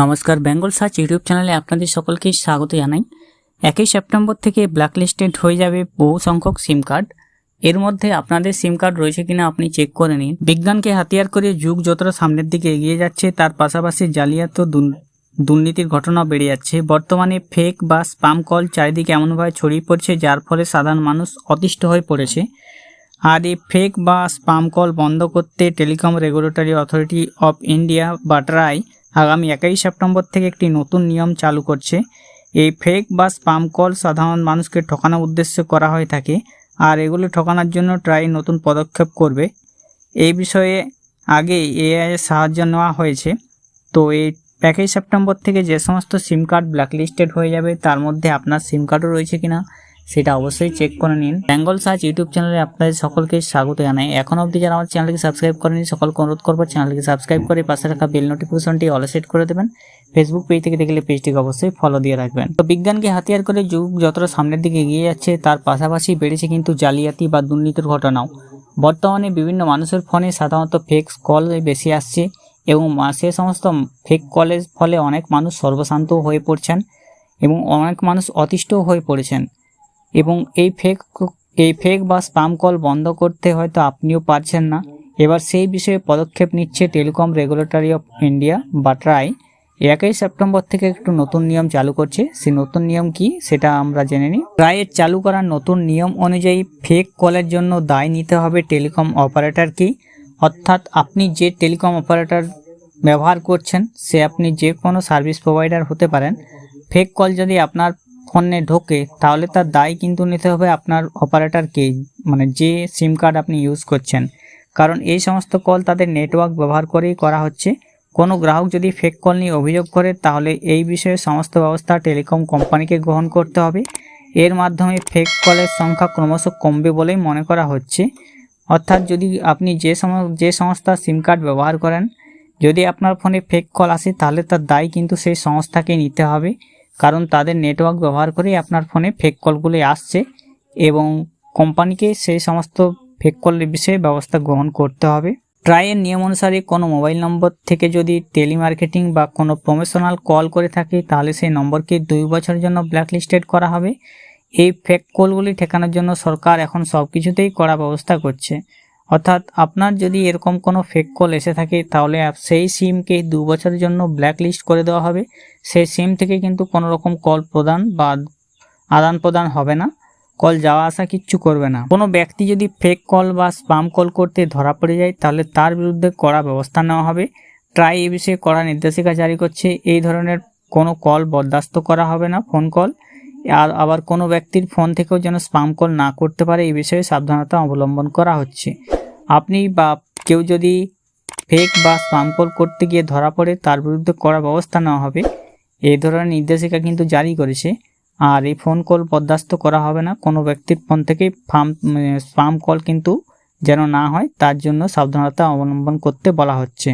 নমস্কার, Bengal search YouTube চ্যানেলে আপনাদের সকলকে স্বাগত জানাই। একই সেপ্টেম্বর থেকে ব্ল্যাকলিস্টেড হয়ে যাবে বহু সংখ্যক সিম কার্ড। এর মধ্যে আপনাদের সিম কার্ড রয়েছে কিনা আপনি চেক করে নিন। বিজ্ঞানকে হাতিয়ার করে যুগ যতটা সামনের দিকে এগিয়ে যাচ্ছে, তার পাশাপাশি জালিয়াত দুর্নীতির ঘটনা বেড়ে যাচ্ছে। বর্তমানে ফেক বা স্পাম কল চারিদিকে এমনভাবে ছড়িয়ে পড়ছে, যার ফলে সাধারণ মানুষ অতিষ্ঠ হয়ে পড়েছে। আর এই ফেক বা স্পাম কল বন্ধ করতে Telecom Regulatory Authority of India বা ট্রাই আগামী একাই সেপ্টেম্বর থেকে একটি নতুন নিয়ম চালু করছে। এই ফেক বা স্পাম কল সাধারণ মানুষকে ঠকানোর উদ্দেশ্যে করা হয়ে থাকে, আর এগুলো ঠকানোর জন্য ট্রাই নতুন পদক্ষেপ করবে। এই বিষয়ে আগে এআই এর সাহায্য নেওয়া হয়েছে। তো এই একই সেপ্টেম্বর থেকে যে সমস্ত সিম কার্ড ব্ল্যাকলিস্টেড হয়ে যাবে, তার মধ্যে আপনার সিম কার্ডও রয়েছে কিনা সেটা অবশ্যই চেক করে নিন। বেঙ্গল সার্চ ইউটিউব চ্যানেলে আপনাদের সকলকে স্বাগত জানাই। এখন অবধি যারা আমার চ্যানেলকে সাবস্ক্রাইব করেনি সকলকে অনুরোধ করব চ্যানেলকে সাবস্ক্রাইব করে পাশে রাখা বেল নোটিফিকেশনটি অল সেট করে দেবেন। ফেসবুক পেজ থেকে দেখলে পেজটিকে অবশ্যই ফলো দিয়ে রাখবেন। তো বিজ্ঞানকে হাতিয়ার করে যুগ যতটা সামনের দিকে এগিয়ে যাচ্ছে, তার পাশাপাশি বেড়েছে কিন্তু জালিয়াতি বা দুর্নীতির ঘটনাও। বর্তমানে বিভিন্ন মানুষের ফোনে সাধারণত ফেক কল বেশি আসছে এবং সে সমস্ত ফেক কলের ফলে অনেক মানুষ সর্বশান্ত হয়ে পড়ছেন এবং অনেক মানুষ অতিষ্ঠও হয়ে পড়েছেন। এবং এই ফেক এই ফেক বা স্পাম কল বন্ধ করতে হয়তো আপনিও পারছেন না। এবার সেই বিষয়ে পদক্ষেপ নিচ্ছে টেলিকম রেগুলেটরি অফ ইন্ডিয়া বা ট্রাই একই সেপ্টেম্বর থেকে একটু নতুন নিয়ম চালু করছে। সেই নতুন নিয়ম কি সেটা আমরা জেনে নিই। ট্রাইয়ের চালু করা নতুন নিয়ম অনুযায়ী ফেক কলের জন্য দায় নিতে হবে টেলিকম অপারেটরকে অর্থাৎ আপনি যে টেলিকম অপারেটর ব্যবহার করছেন, সে আপনি যে কোনো সার্ভিস প্রোভাইডার হতে পারেন। ফেক কল যদি আপনার ফোনে ঢোকে, তাহলে তার দায় কিন্তু নিতে হবে আপনার অপারেটরকে মানে যে সিম কার্ড আপনি ইউজ করছেন। কারণ এই সমস্ত কল তাদের নেটওয়ার্ক ব্যবহার করেই করা হচ্ছে। কোনো গ্রাহক যদি ফেক কল নিয়ে অভিযোগ করে, তাহলে এই বিষয়ে সমস্ত ব্যবস্থা টেলিকম কোম্পানিকে গ্রহণ করতে হবে। এর মাধ্যমে ফেক কলের সংখ্যা ক্রমশ কমবে বলেই মনে করা হচ্ছে। অর্থাৎ যদি আপনি যে সম যে সংস্থার সিম কার্ড ব্যবহার করেন, যদি আপনার ফোনে ফেক কল আসে, তাহলে তার দায় কিন্তু সেই সংস্থাকে নিতে হবে। কারণ তাদের নেটওয়ার্ক ব্যবহার করেই আপনার ফোনে ফেক কলগুলি আসছে এবং কোম্পানিকে সেই সমস্ত ফেক কলের বিষয়ে ব্যবস্থা গ্রহণ করতে হবে। ট্রাইয়ের নিয়ম অনুসারে কোনো মোবাইল নম্বর থেকে যদি টেলিমার্কেটিং বা কোনো প্রমোশনাল কল করে থাকে, তাহলে সেই নম্বরকে দুই বছরের জন্য ব্ল্যাকলিস্টেড করা হবে। এই ফেক কলগুলি ঠেকানোর জন্য সরকার এখন সব কিছুতেই কড়া ব্যবস্থা করছে। অর্থাৎ আপনার যদি এরকম কোনো ফেক কল এসে থাকে, তাহলে সেই সিমকে দু বছরের জন্য ব্ল্যাকলিস্ট করে দেওয়া হবে। সেই সিম থেকে কিন্তু কোনো রকম কল প্রদান বা আদান প্রদান হবে না। কল যাওয়া আসা কিচ্ছু করবে না। কোনো ব্যক্তি যদি ফেক কল বা স্পাম কল করতে ধরা পড়ে যায়, তাহলে তার বিরুদ্ধে কড়া ব্যবস্থা নেওয়া হবে। ট্রাই এ বিষয়ে কড়া নির্দেশিকা জারি করছে। এই ধরনের কোনো কল বরদাস্ত করা হবে না ফোন কল আর আবার কোনো ব্যক্তির ফোন থেকেও যেন স্পাম কল না করতে পারে, এই বিষয়ে সাবধানতা অবলম্বন করা হচ্ছে। আপনি বা কেউ যদি ফেক বা স্পাম কল করতে গিয়ে ধরা পড়ে, তার বিরুদ্ধে করা ব্যবস্থা নেওয়া হবে। এই ধরনের নির্দেশিকা কিন্তু জারি করেছে। আর এই ফোন কল বরদাস্ত করা হবে না। কোনো ব্যক্তির ফোন থেকে ফার্ম স্পাম কল কিন্তু যেন না হয়, তার জন্য সাবধানতা অবলম্বন করতে বলা হচ্ছে।